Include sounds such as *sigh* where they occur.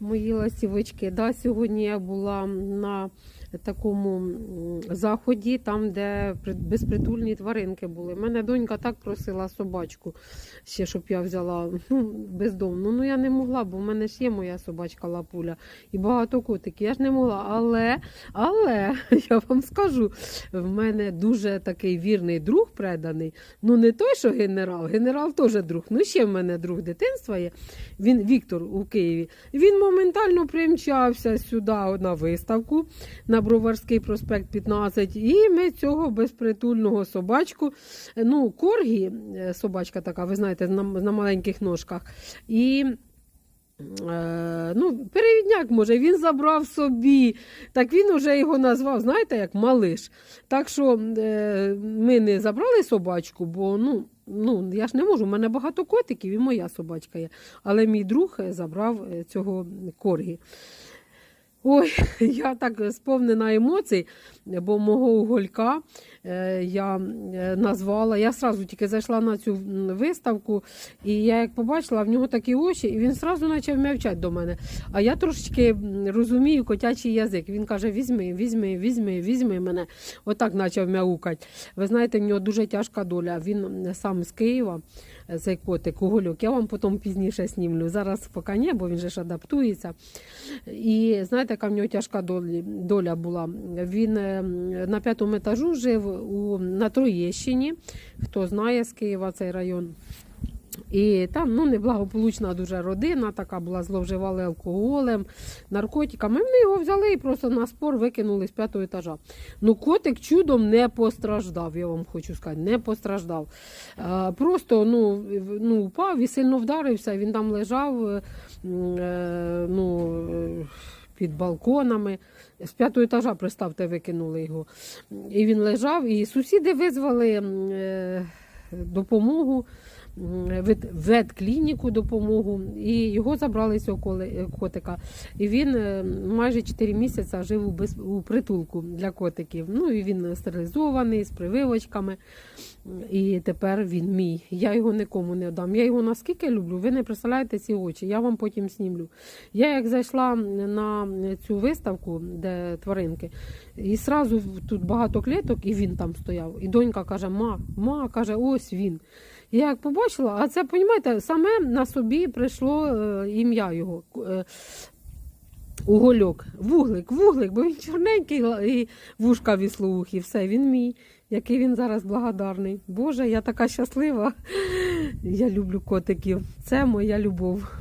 мої ластівочки. Да, сьогодні я була на такому заході, там, де безпритульні тваринки були. Мене донька так просила собачку, ще щоб я взяла ну, бездомну. Ну я не могла, бо в мене ж є моя собачка лапуля і багато котиків. Я ж не могла. Але, але *laughs* я вам скажу, в мене дуже такий вірний друг преданий. Ну не той, що генерал, генерал теж друг. Ну ще в мене друг дитинства є. Він Віктор у Києві. Він моментально примчався сюди на виставку на Броварський проспект 15. І ми цього безпритульного собачку, ну, коргі, е, собачка така, ви знаєте, на, на маленьких ножках. І Е, ну, перевідняк, може, він забрав собі. Так він уже його назвав, знаєте, як малиш. Так що е, ми не забрали собачку, бо ну, ну, я ж не можу, у мене багато котиків і моя собачка є. Але мій друг забрав цього коргі. Ой, *laughs* я так сповнена емоцій, бо мого уголька я е, назвала. Я сразу тільки зайшла на цю виставку, і я як побачила, в нього такі очі, і він сразу почав м'явчати до мене. А я трошечки розумію котячий язик. Він каже: візьми, візьми, візьми, візьми мене. Отак почав мяукати. Ви знаєте, в нього дуже тяжка доля. Він сам з Києва, е, цей котик, угольок. Я вам потім пізніше снімлю. Зараз поки ні, бо він же ж адаптується. І знаєте, яка в нього тяжка доля була. Він е, на п'ятому етажу жив у, на Троєщині, хто знає з Києва цей район. І там ну, неблагополучна дуже родина, така була, зловживали алкоголем, наркотиками. Вони його взяли і просто на спор викинули з п'ятого етажа. Ну, котик чудом не постраждав, я вам хочу сказати, не постраждав. А, просто ну, ну, упав і сильно вдарився. Він там лежав е, е, ну, е, під балконами. З п'ятого етажа, представте, викинули його. І він лежав, і сусіди визвали е, допомогу. ветклініку допомогу, і його забрали цього котика. І він е, майже 4 місяці жив у, притулку для котиків. Ну і він стерилізований з прививочками. І тепер він мій. Я його нікому не дам. Я його наскільки люблю, ви не представляєте ці очі, я вам потім снімлю. Я як зайшла на цю виставку, де тваринки, і сразу тут багато клеток, і він там стояв. І донька каже: Ма, ма, каже, ось він. Я як побачила, а це, розумієте, саме на собі прийшло е, ім'я його. е, Угольок, вуглик, вуглик, бо він чорненький і вушка віслоухі, все, він мій, який він зараз благодарний. Боже, я така щаслива. Я люблю котиків. Це моя любов.